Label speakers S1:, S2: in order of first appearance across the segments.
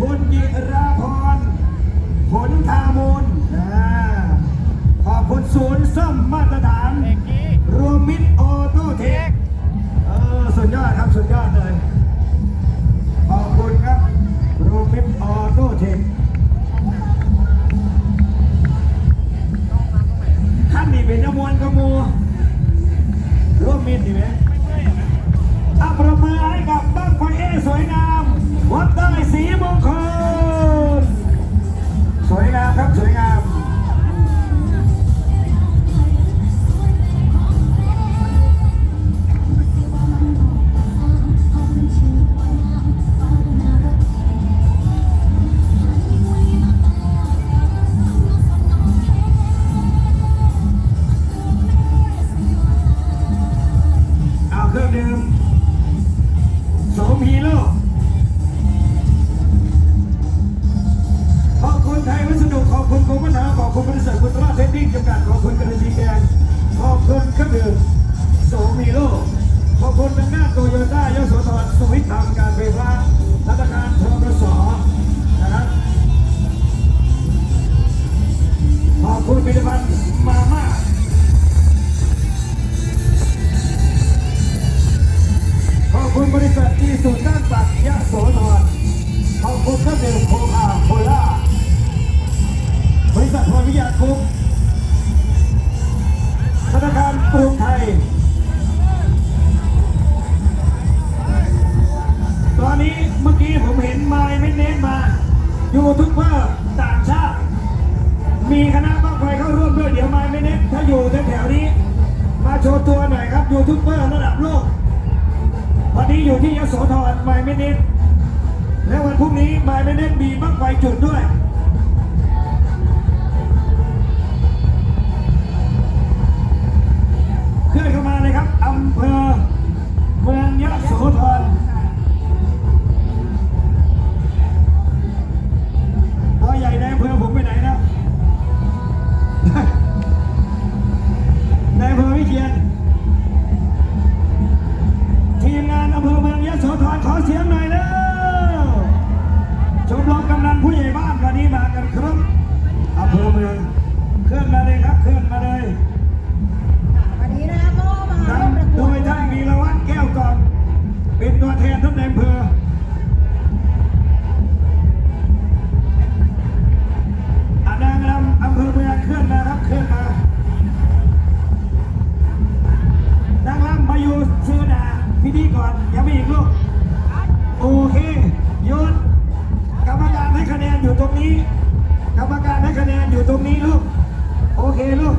S1: คุณจิราพรผลทามูลนะขอบคุณศูนย์ซ่อมมาตรฐานรวมมิตรออโต้เทคเออสุดยอดครับ สุดยอดเลย เอาเครื่องดื่มโสมฮีโร่ขอบคุณไทยวัสดุขอบคุณกรมพัฒนาขอบคุณบริษัทคุณตราเทคนิคจำกัดขอบคุณกระดิ่งแดงขอบคุณเครื่องดื่มโสมฮีโร่ขอบคุณทางด้านโตโยต้ายโสธรสวิตทางการไฟฟ้า ครับยูทูบเบอร์ระดับโลก วันนี้อยู่ที่ยโสธรไมเมเนตและวันพรุ่งนี้ไมเมเนตมีบ้างไฟจุดด้วย นี้ กรรม
S2: การ
S1: ให้คะแนนอยู่ตรงนี้ลูก โอเคลูก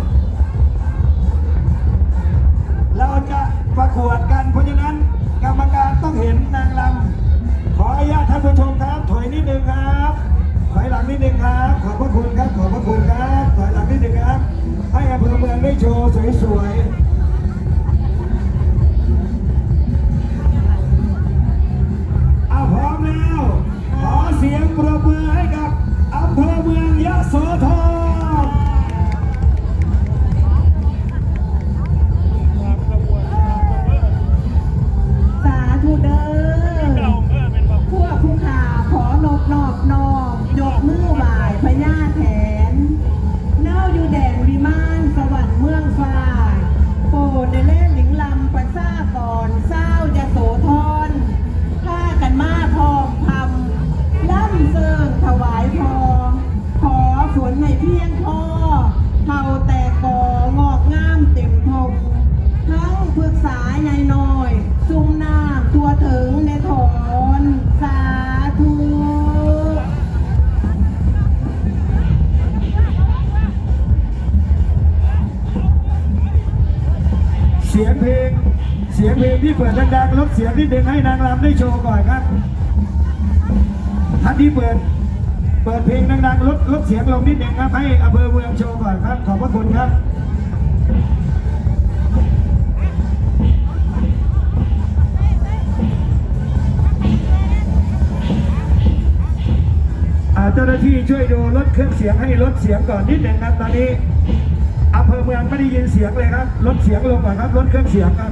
S1: เราจะประกวดกันเพราะฉะนั้น กรรมการต้องเห็นนางรำขออนุญาตท่านผู้ชมครับ ถอยนิดนึงครับ ถอยหลังนิดนึงครับ ขอบพระคุณครับ ขอบพระคุณครับ ถอยหลังนิดนึงครับ ให้อำเภอเมืองได้โชว์สวยๆ อง ง เสียงเพลงที่เปิดดังๆลดเสียงนิดนึงให้นางรำได้โชว์ก่อนครับท่านที่เปิด เปิดเพลงดังๆลดลดเสียงลงนิดนึงครับ ให้อำเภอเมืองโชว์ก่อนครับ ขอบพระคุณครับอาเจ้าหน้าที่ช่วยดูลดเครื่องเสียงให้ลดเสียงก่อนนิดหนึ่งครับตอนนี้ อำเภอเมืองไม่ได้ยินเสียงเลยครับลดเสียงลงก่อนครับลดเครื่องเสียงครับ